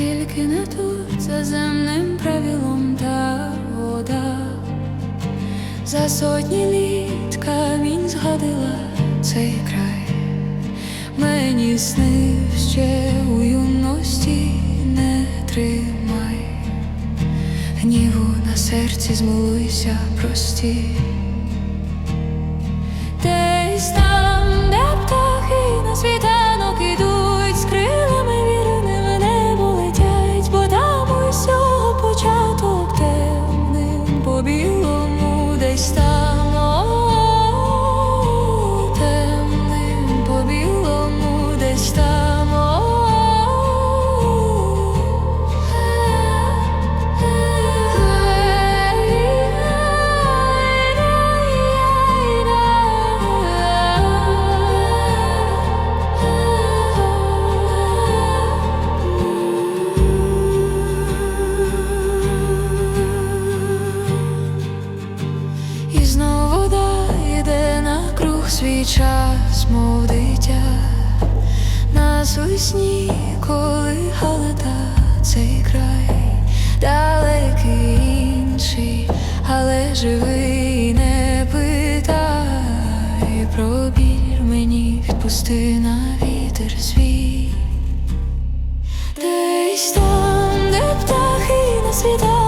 тільки не тут, за земним правилом та вода, за сотні літ камінь згадила цей край, мені снив ще у юності не тримай, гніву на серці змолуйся прості. Десь там свій час, мов дитя, нас у сні колихала цей край, далекий інший, але живий, не питай про біль. Мені відпусти на вітер свій. Десь там, де птахи на світа